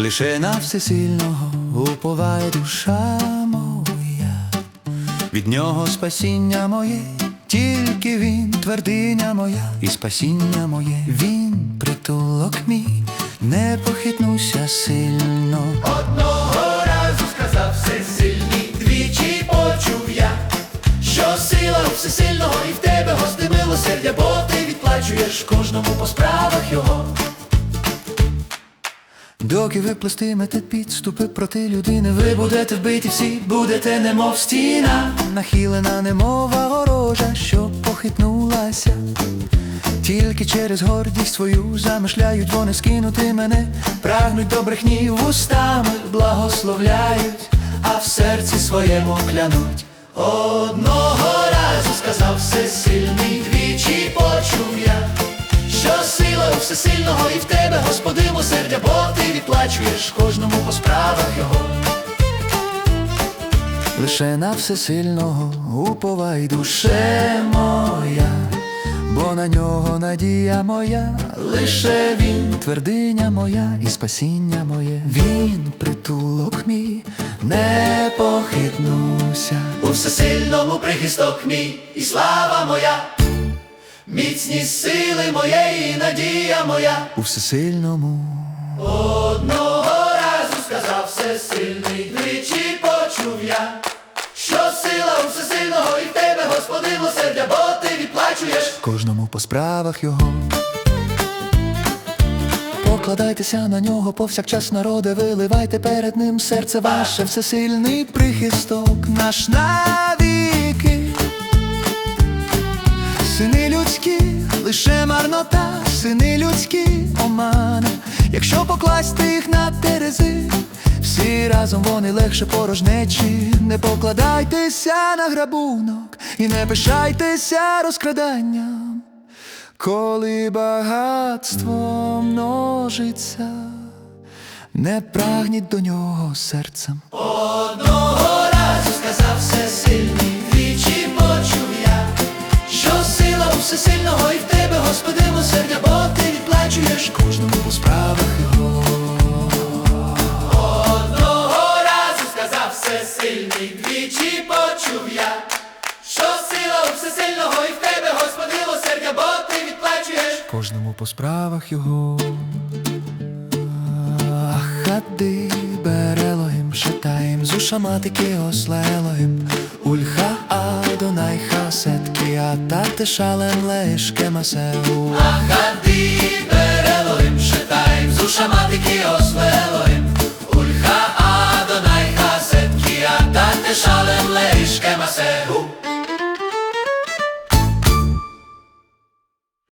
Лише на всесильного уповає душа моя, від нього спасіння моє, тільки він твердиня моя, і спасіння моє, він притулок мій, не похитнуся сильно. Одного разу сказав всесильний, двічі почув я, що сила у всесильного і в тебе, Господи, милосердя, бо ти відплачуєш кожному по справах його. Доки ви плестимете підступи проти людини, ви будете вбиті всі, будете немов стіна, нахилена немова ворожа, що похитнулася. Тільки через гордість свою замишляють вони скинути мене, прагнуть до брехні вустами, благословляють, а в серці своєму клянуть. Одного у і в тебе, Господи, милосердя, бо ти відплачуєш кожному по справах його. Лише на всесильного уповай душе моя, бо на нього надія моя, лише він твердиня моя і спасіння моє, він притулок мій, не похитнуся. У всесильному прихисток мій і слава моя, міцність сили моєї, надія моя. У всесильному Одного разу сказав всесильний, двічі почув я, що сила у всесильного і в тебе, Господи, милосердя, бо ти відплачуєш. кожному по справах його. Покладайтеся на нього повсякчас народе, виливайте перед ним серце ваше, всесильний прихисток наш навіки. Людські, лише марнота, сини людські омани, якщо покласти їх на терези, всі разом вони легше порожнечі, не покладайтеся на грабунок і не пишайтеся розкраданням, коли багатство множиться, не прагніть до нього серцем. Відплачуєш. Кожному по справах його. Одного разу сказав всесильний, двічі почув я, що сила у всесильного і в тебе, Господи, милосердя, бо ти відплачуєш. кожному по справах його. Хади берелогим, шатаєм, зушаматики ослелогим, Ульха Адонай хасетки, атати шалем лешке масеу. Ахади берелоїм, שמעתי כי עוש ואלוהים ולך אדוני חסד כי אתה תשלם לאיש כמעשה. הוא